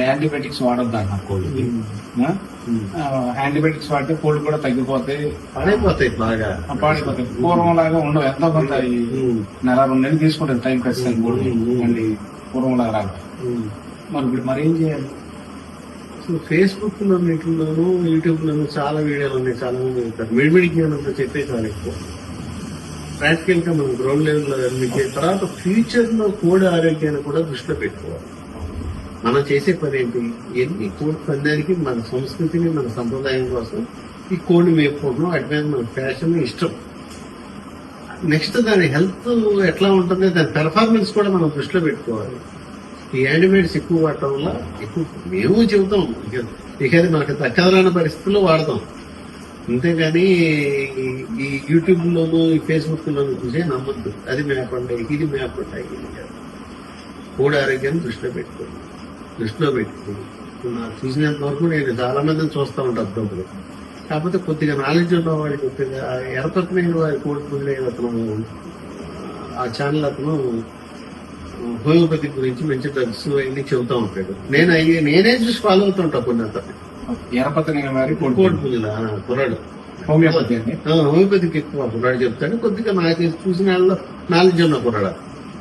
Antibiotics వాడొద్దు అన్న cold antibiotics వాడితే కోల్డ్ కూడా తగ్గిపోతాయి. పడైపోతాయి బాగా. పాడైపోతాయి. పూర్వం లాగా ఉండవు. ఎంతో కొంత ఉమ్. నెల రెండు నెలలు తీసుకుంటుంది టైం ఖచ్చితంగా కోల్డ్ మళ్ళీ పూర్వం లాగా రాదు మరి ఇప్పుడు మరి ఏం చేయాలి? సో ఫేస్బుక్లో వీటిలోనూ యూట్యూబ్ లోను చాలా వీడియోలు ఉన్నాయి చాలా మంది చెప్తారు మిడిమిడి జ్ఞానంతో చెప్పేసి వాళ్ళు ఎక్కువ. ప్రాక్టికల్గా మనం గ్రౌండ్ లెవెల్లో తర్వాత ఫ్యూచర్లో కోడి ఆరోగ్యాన్ని కూడా దృష్టిలో పెట్టుకోవాలి. మనం చేసే పని ఏంటి? ఎన్ని కోడి పందానికి మన సంస్కృతిని మన సంప్రదాయం కోసం ఈ కోడి మేపుకోవడం అడ్వాన్స్ మన ఫ్యాషన్ ఇష్టం. నెక్స్ట్ దాని హెల్త్ ఎట్లా ఉంటుంది దాని పెర్ఫార్మెన్స్ కూడా మనం దృష్టిలో పెట్టుకోవాలి. ఈ యాంటీబయాటిక్స్ ఎక్కువ వాడటం వల్ల ఎక్కువ మేము చెబుతాం. ఇకైతే ఇక అది మనకు తక్కదరాని పరిస్థితుల్లో వాడతాం. అంతేగాని ఈ- యూట్యూబ్లోను ఈ ఫేస్బుక్లోను చూసే నమ్మద్దు. అది మేపండి ఇది మేపండి ఇది కోడి ఆరోగ్యాన్ని దృష్టిలో పెట్టుకోండి దృష్టిలో పెట్టుకోండి నాకు చూసినంత వరకు నేను చాలా మందిని చూస్తూ ఉంటాను అప్పుడప్పుడు. కాకపోతే కొద్దిగా నాలెడ్జ్ ఉన్న వాడికి కొద్దిగా ఎరపత్మైన వారి కోడి పుల్లే అతను ఆ ఛానల్ అతను హోమియోపతి గురించి మంచి డ్రగ్స్ అవన్నీ చెబుతా ఉంటాడు. నేను అయ్యి నేనే చూసి ఫాలో అవుతుంటా కొన్ని అతను ఎరపతని వారి కోల్డ్ కోడి పుల్ల. కుర్రాడు. హోమియోపతి అండి. హోమియోపతికి ఎక్కువ కుర్రాడు చెప్తాడు. కొద్దిగా నాకు చూసిన నాలెడ్జ్ ఉన్న కుర్రాడు.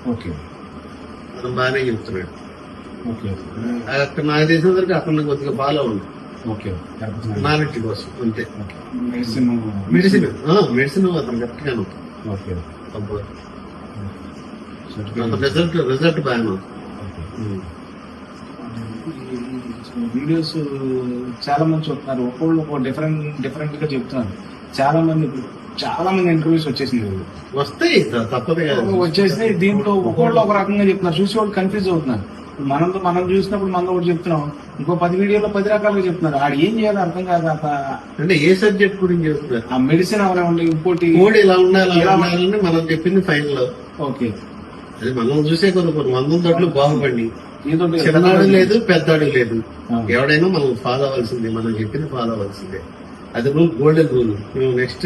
ఓకే. అతను బాగానే చెప్తున్నాడు. అక్కడ నాకు తెలిసిన వరకు అతను కొద్దిగా ఫాలో ఉంది నాలెడ్జ్ కోసం అంతే. మెడిసిన్. మెడిసిన్. మెడిసిన్ అతను కరెక్ట్ గాను రిజల్ట్ రిజల్ట్ ఉంది. వీడియోస్ చాలా మంది చెప్తున్నారు ఒక్కొళ్ళు ఒక్కో డిఫరెంట్ డిఫరెంట్గా చెప్తున్నారు. చాలా మంది చాలా మంది ఇంటర్వ్యూస్ వచ్చేసింది వస్తాయి తప్పదు వచ్చేసి దీంట్లో ఒక్కొళ్ళు ఒక రకంగా చెప్తున్నారు. చూసి వాళ్ళు కన్ఫ్యూజ్ అవుతున్నారు. మనతో మనం చూసినప్పుడు మనం ఒకటి చెప్తున్నాం. ఇంకో పది వీడియోలో పది రకాలుగా చెప్తున్నారు. ఆడు ఏం చేయాలి అర్థం కాదు అంటే ఏ సబ్జెక్ట్ గురించి చెప్తున్నారు? ఆ మెడిసిన్ అవనివ్వండి ఇంకోటి కోడి ఇలా ఉండాలి ఉండాలని మనం చెప్పింది ఫైనల్లో ఓకే. అది మనం చూసే కొన్ని వందల తోట్లు బాగుపడి. ఏదో చిన్నవాడు లేదు పెద్దవాడు లేదు. ఎవడైనా మనం ఫాలో అవ్వాల్సిందే మనం చెప్పింది ఫాలో అవ్వాల్సిందే. అది rule golden rule next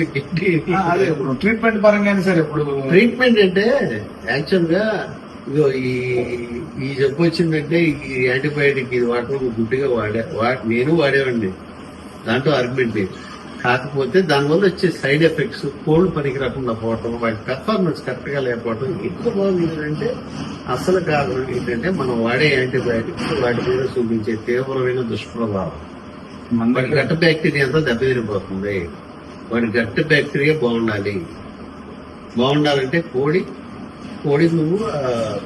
treatment పరంగానే సరే ఇప్పుడు ట్రీట్మెంట్ అంటే యాక్చువల్గా ఇగో ఈ ఈ జబ్బు వచ్చిందంటే ఈ యాంటీబయాటిక్ ఇది వాడటం గుడ్డిగా వాడా నేను వాడేవాడిని. దాంట్లో ఆర్గ్యుమెంట్ లేదు. కాకపోతే దానివల్ల వచ్చే సైడ్ ఎఫెక్ట్స్ కోల్డ్ పనికి రాకుండా పోవటం వాటి పెర్ఫార్మెన్స్ కరెక్ట్గా లేకపోవడం ఎక్కువ బాగుంది ఏంటంటే అసలు కారణం ఏంటంటే మనం వాడే యాంటీబయాటిక్స్ వాటి మీద చూపించే తీవ్రమైన దుష్ప్రభావం. మన వాడి గట్ట బ్యాక్టీరియా అంతా దెబ్బతిరిపోతుంది వాడి గట్ట బ్యాక్టీరియా బాగుండాలి. బాగుండాలంటే కోడి కోడి నువ్వు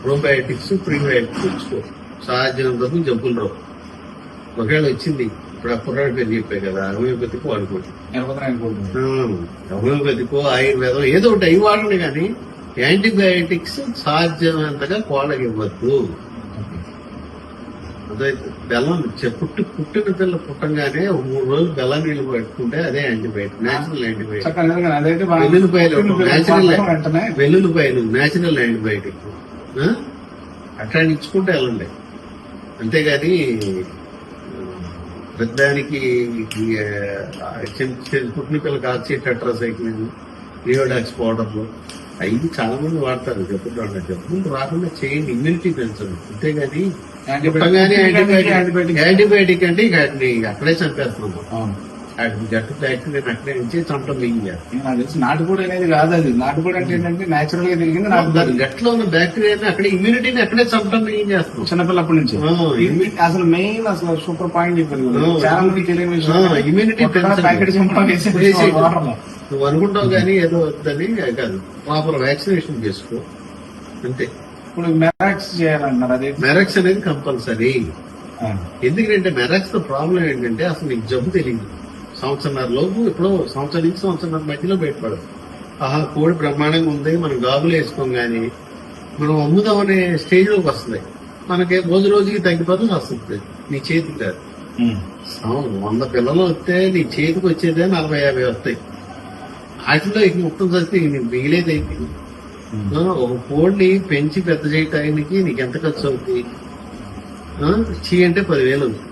ప్రోబయాటిక్స్ ప్రీబయాటిక్స్ ఇచ్చుకో సహజంతో జబ్బులు రావు ఒకవేళ వచ్చింది ఇప్పుడు ఆ కుర్రాడి పేరు చెప్పే కదా హోమియోపతికి కోల్పోయింది హోమియోపతికో ఆయుర్వేదం ఏదో ఒకటి అవి వాడండి కానీ యాంటీబయాటిక్స్ సాధ్యమైనంతగా కోళ్ళకి ఇవ్వద్దు. బెల్లం చె- పుట్టి పుట్టిన పిల్ల పుట్టంగానే ఒక మూడు రోజులు బెల్లం నీళ్ళు పెట్టుకుంటే అదే యాంటీబయాటిక్ నేచురల్ యాంటీబయాటిక్. వెల్లుల్లిపాయలు నేచురల్ వెంటనే? వెల్లుల్లిపాయలు నేచురల్ యాంటీబయాటిక్? అట్లా ఇచ్చుకుంటే వెళ్ళండి. అంతేగాని పెద్దానికి పుట్టిన పిల్లకి ఆక్సి టెట్రాసైక్లిన్ లియోడాక్స్ పౌడర్లు అవి చాలా మంది వాడతారు చెప్పుకుంటా జబ్బులు రాకుండా చేయండి. ఇమ్యూనిటీ పెంచండి అంతేగాని పుట్టగానే యాంటీబయాటిక్ యాంటీబయాటిక్ అంటే ఇక అక్కడే చంపేస్తున్నాం జట్టు బ్యాక్టీరియా అక్కడే నుంచి చంప మింగారు నాకు తెలిసి నాటుకోడి అనేది కాదు అది. నాటుకోడి అంటే ఏంటంటే నేచురల్గా తిరిగింది నాటుకోడి. గట్లో ఉన్న బ్యాక్టీరియాని అక్కడే ఇమ్యూనిటీని అక్కడే చంపడం ఏం చేస్తున్నాం చిన్నపిల్లప్పటి నుంచి. అసలు మెయిన్ అసలు సూపర్ పాయింట్ చెప్పారు చాలా మంది తెలియని పెంచండి. ప్యాకెట్ చెంపడం. నువ్వు అనుకుంటావు కానీ ఏదో వద్దని కాదు. ప్రాపర్ వ్యాక్సినేషన్ చేసుకో. అంతే. ఇప్పుడు మ్యాక్స్ చేయాలంటున్నారు అదే? మెరక్స్ అనేది కంపల్సరీ. ఎందుకంటే మెరక్స్తో ప్రాబ్లం ఏంటంటే అసలు నీకు జబ్బు తెలియదు సంవత్సరంన్నర లోపు ఇప్పుడు సంవత్సరం నుంచి సంవత్సరం మధ్యలో బయటపడదు ఆహా కోడి బ్రహ్మాండంగా ఉంది మనం గాబులు వేసుకోం గానీ మనం అమ్ముదాం అనే స్టేజ్లోకి వస్తుంది మనకి రోజు రోజుకి తగ్గిపోతుంది వస్తుంది. నీ చేతికి కాదు. వంద పిల్లలు వస్తే నీ చేతికి వచ్చేదే నలభై యాభై వస్తాయి. వాటిలో ఇక మొత్తం చస్తే మిగిలేది అయిపోయింది ఒక కోడిని పెంచి పెద్ద చేయటానికి నీకు ఎంత ఖర్చు అవుతుంది చీ అంటే పదివేలు అవుతుంది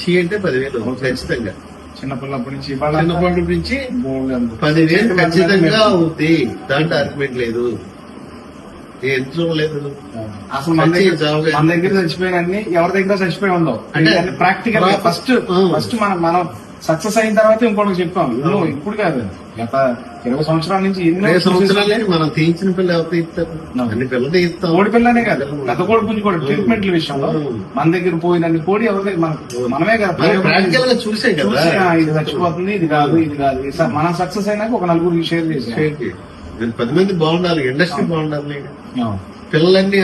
చీ అంటే పదివేలు ఖచ్చితంగా. చిన్నపిల్లప్పటి నుంచి చిన్నప్పటి నుంచి. పదివేలు చేతి ఖచ్చితంగా అవుతాయి దాంట్లో ఆర్గ్యుమెంట్ లేదు. చూడలేదు అసలు మన దగ్గర మన దగ్గర చచ్చిపోయిన ఎవరి దగ్గర చచ్చిపోయి ఉండవు అంటే ప్రాక్టికల్ ఫస్ట్. ఫస్ట్ మనం మనం సక్సెస్ అయిన తర్వాత ఇంకోటి చెప్పాం ఎన్నో ఇప్పుడు కాదు. గత ఇరవై సంవత్సరాల నుంచి ఎన్నో ఇరవై సంవత్సరాలే మనం తీయించిన. అన్ని పిల్లలు తీస్తాం. కోడి పిల్లనే కాదు. గత కోడి పుంజు కూడా ట్రీట్మెంట్ల విషయంలో మన దగ్గర పోయినన్ని కోడి ఎవరి మనమే కదా. చూసే కదా. ఇది చచ్చిపోతుంది ఇది కాదు ఇది కాదు. మనం సక్సెస్ అయినాక ఒక నలుగురికి షేర్ చేసాం. పది మంది బాగుండాలి. ఇండస్ట్రీ బాగుండాలి. పిల్లలన్నీ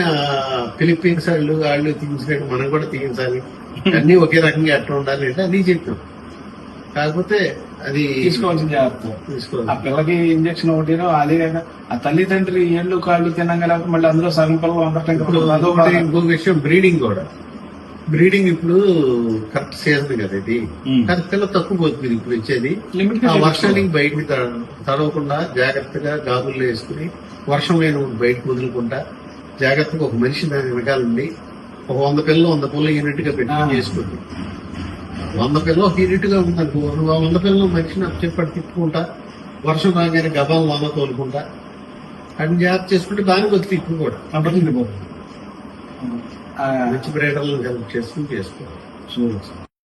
ఫిలిప్పీన్స్ వాళ్ళు వాళ్ళు తీయించినట్టు మనం కూడా తీయించాలి. అన్ని ఒకే రకంగా ఎట్లా ఉండాలి అంటే అది చెప్పాం. కాకపోతే అది తీసుకోవాల్సిన జాగ్రత్త. ఆ పిల్లకి ఇంజక్షన్ ఒకటినో అదే కాక ఆ తల్లిదండ్రి ఏళ్ళు కాళ్ళు తిన్నాక లేకపోతే మళ్ళీ అందులో సగం పిల్లలు ఒకటి ఇంకో విషయం బ్రీడింగ్ కూడా. బ్రీడింగ్ ఇప్పుడు కరెక్ట్ సీజన్ కదా ఇది. కానీ పిల్ల తక్కువ పోతుంది ఇప్పుడు ఇచ్చేది ఆ వర్షానికి బయటకి తడవకుండా జాగ్రత్తగా గాజులు వేసుకుని వర్షం లేనప్పుడు బయటకు వదులుకుంటా జాగ్రత్తగా ఒక మనిషి దాని వెనకాల ఉండి ఒక వంద పిల్లలు వంద పుల్ల యూనిట్గా పెట్టి ఆ. వంద పిల్లలు ఒక యూనిట్గా ఉందనుకో నువ్వు ఆ వంద పిల్లలు మనిషిని చెప్పటి తిప్పుకుంటా వర్షం రాగానే గబాలు వంద తోలుకుంటా అని జాగ్రత్త చేసుకుంటే దానికి వస్తుంది ఇప్పుడు కూడా. కంపల్సరీ మంచి బ్రేడర్లను కలెక్ట్ చేసుకుని చేసుకోవాలి. చూడొచ్చు